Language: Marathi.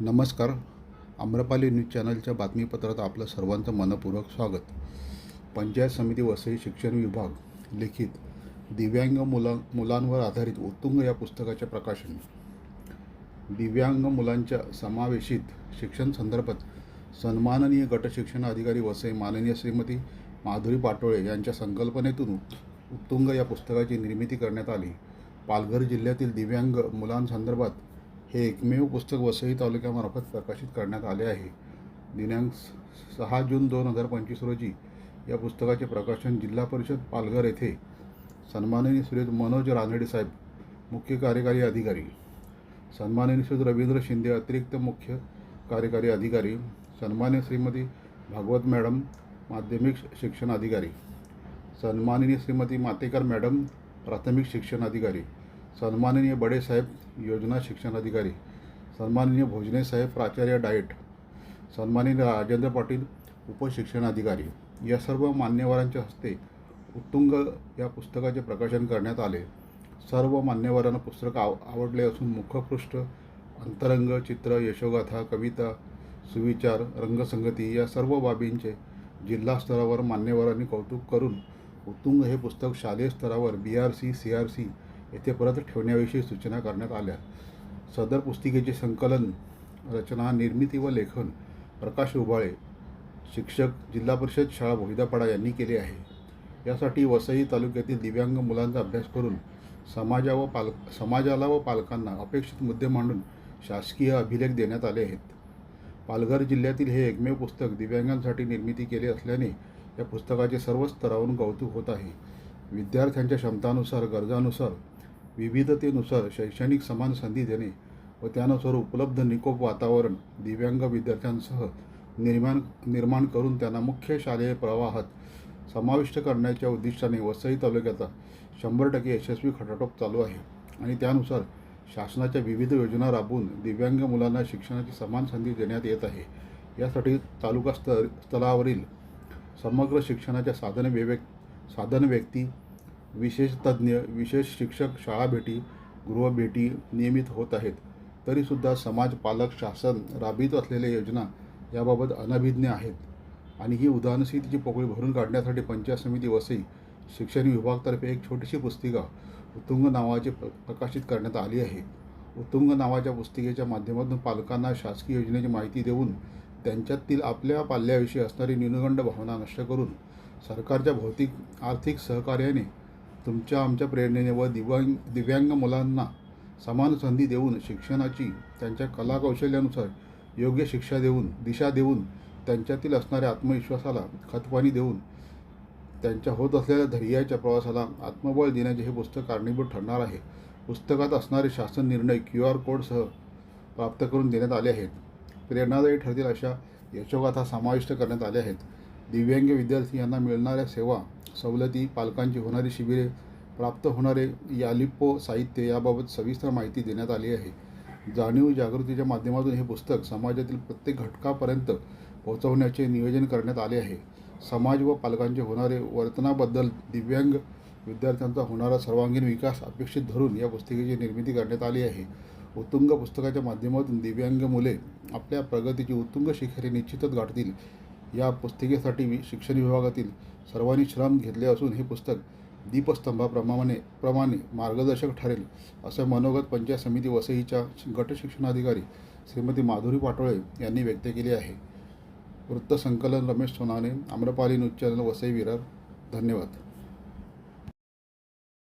नमस्कार. आम्रपाली न्यूज चॅनलच्या बातमीपत्रात आपलं सर्वांचं मनपूर्वक स्वागत. पंचायत समिती वसई शिक्षण विभाग लिखित दिव्यांग मुला मुलांवर आधारित उत्तुंग या पुस्तकाचे प्रकाशन. दिव्यांग मुलांच्या समावेशित शिक्षण संदर्भात सन्माननीय गट शिक्षण अधिकारी वसई माननीय श्रीमती माधुरी पाटोळे यांच्या संकल्पनेतून उत्तुंग या पुस्तकाची निर्मिती करण्यात आली. पालघर जिल्ह्यातील दिव्यांग मुलांसंदर्भात हे एकमेव पुस्तक वसई तालुक्यामार्फत प्रकाशित करण्यात आले आहे. दिनांक सहा जून दोन हजार पंचवीस रोजी या पुस्तकाचे प्रकाशन जिल्हा परिषद पालघर येथे सन्माननीय श्री मनोज रानडे साहेब मुख्य कार्यकारी अधिकारी सन्माननीय श्री रवींद्र शिंदे अतिरिक्त मुख्य कार्यकारी अधिकारी सन्मान्य श्रीमती भागवत मॅडम माध्यमिक शिक्षण अधिकारी सन्माननीय श्रीमती मातेकर मॅडम प्राथमिक शिक्षण अधिकारी सन्माननीय बडे साहेब योजना शिक्षण अधिकारी सन्माननीय भोजने साहेब प्राचार्य डाएट सन्माननीय राजेंद्र पाटील उपशिक्षण अधिकारी या सर्व मान्यवरांच्या हस्ते उत्तुंग या पुस्तकाचे प्रकाशन करण्यात आले. सर्व मान्यवरांना पुस्तक आव आवडले असून मुखपृष्ठ अंतरंग चित्र यशोगाथा कविता सुविचार रंगसंगती या सर्व बाबींचे जिल्हा स्तरावर मान्यवरांनी कौतुक करून उत्तुंग हे पुस्तक शालेय स्तरावर B R C C R C येथे परत ठेवण्याविषयी सूचना करण्यात आल्या. सदर पुस्तिकेचे संकलन रचना निर्मिती व लेखन प्रकाश उबाळे शिक्षक जिल्हा परिषद शाळा भोईदापाडा यांनी केले आहे. यासाठी वसई तालुक्यातील दिव्यांग मुलांचा अभ्यास करून समाजा व पाल समाजाला व पालकांना अपेक्षित मुद्दे मांडून शासकीय अभिलेख देण्यात आले आहेत. पालघर जिल्ह्यातील हे एकमेव पुस्तक दिव्यांगांसाठी निर्मिती केले असल्याने या पुस्तकाचे सर्व स्तरावरून कौतुक होत आहे. विद्यार्थ्यांच्या क्षमतानुसार गरजानुसार विविधतेनुसार शैक्षणिक समान संधी देणे व त्यानुसार उपलब्ध निकोप वातावरण दिव्यांग विद्यार्थ्यांसह निर्माण निर्माण करून त्यांना मुख्य शालेय प्रवाहात समाविष्ट करण्याच्या उद्दिष्टाने वसई तालुक्याचा शंभर टक्के यशस्वी खटाटोप चालू आहे. आणि त्यानुसार शासनाच्या विविध योजना राबवून दिव्यांग मुलांना शिक्षणाची समान संधी देण्यात येत आहे. यासाठी तालुका स्तर स्तरावरील समग्र शिक्षणाच्या साधन विवेक साधन व्यक्ती विशेष तज्ज्ञ विशेष शिक्षक शाळा भेटी गृहभेटी नियमित होत आहेत. तरीसुद्धा समाज पालक शासन राबवित असलेल्या योजना याबाबत अनभिज्ञ आहेत. आणि ही उदाहरणशी पोकळी भरून काढण्यासाठी पंचायत समिती वसई शिक्षण विभागातर्फे एक छोटीशी पुस्तिका उत्तुंग नावाची प्र प्रकाशित करण्यात आली आहे. उत्तुंग नावाच्या पुस्तिकेच्या माध्यमातून पालकांना शासकीय योजनेची माहिती देऊन त्यांच्यातील आपल्या पाल्याविषयी असणारी न्यूनगंड भावना नष्ट करून सरकारच्या भौतिक आर्थिक सहकार्याने तुमच्या आमच्या प्रेरणेने व दिव्यांग दिव्यांग मुलांना समान संधी देऊन शिक्षणाची त्यांच्या कलाकौशल्यानुसार योग्य शिक्षा देऊन दिशा देऊन त्यांच्यातील असणाऱ्या आत्मविश्वासाला खतपाणी देऊन त्यांच्या होत असलेल्या धैर्याच्या प्रवासाला आत्मबळ देण्याचे हे पुस्तक कारणीभूत ठरणार आहे. पुस्तकात असणारे शासन निर्णय क्यू आर कोडसह प्राप्त करून देण्यात आले आहेत. प्रेरणादायी ठरतील अशा यशोगाथा समाविष्ट करण्यात आल्या आहेत. दिव्यांग विद्यार्थी यांना मिळणाऱ्या सेवा सवलती पालकांची होणारी शिबिरे प्राप्त होणारे यालिप्पो साहित्य याबाबत सविस्तर माहिती देण्यात आली आहे. जाणीव जागृतीच्या माध्यमातून हे पुस्तक समाजातील प्रत्येक घटकापर्यंत पोहोचवण्याचे नियोजन करण्यात आले आहे. समाज व पालकांचे होणारे वर्तनाबद्दल दिव्यांग विद्यार्थ्यांचा होणारा सर्वांगीण विकास अपेक्षित धरून या पुस्तिकेची निर्मिती करण्यात आली आहे. उत्तुंग पुस्तकाच्या माध्यमातून दिव्यांग मुले आपल्या प्रगतीची उत्तुंग शिखरे निश्चितच गाठतील. या पुस्तिकेसाठी शिक्षण विभागातील सर्वांनी श्रम घेतले असून हे पुस्तक दीपस्तंभाप्रमाणे प्रमाणे मार्गदर्शक ठरेल असं मनोगत पंचायत समिती वसईच्या गटशिक्षणाधिकारी श्रीमती माधुरी पाटोळे यांनी व्यक्त केले आहे. वृत्तसंकलन रमेश सोनाने आम्रपाली न्यूज चॅनल वसई विरार. धन्यवाद.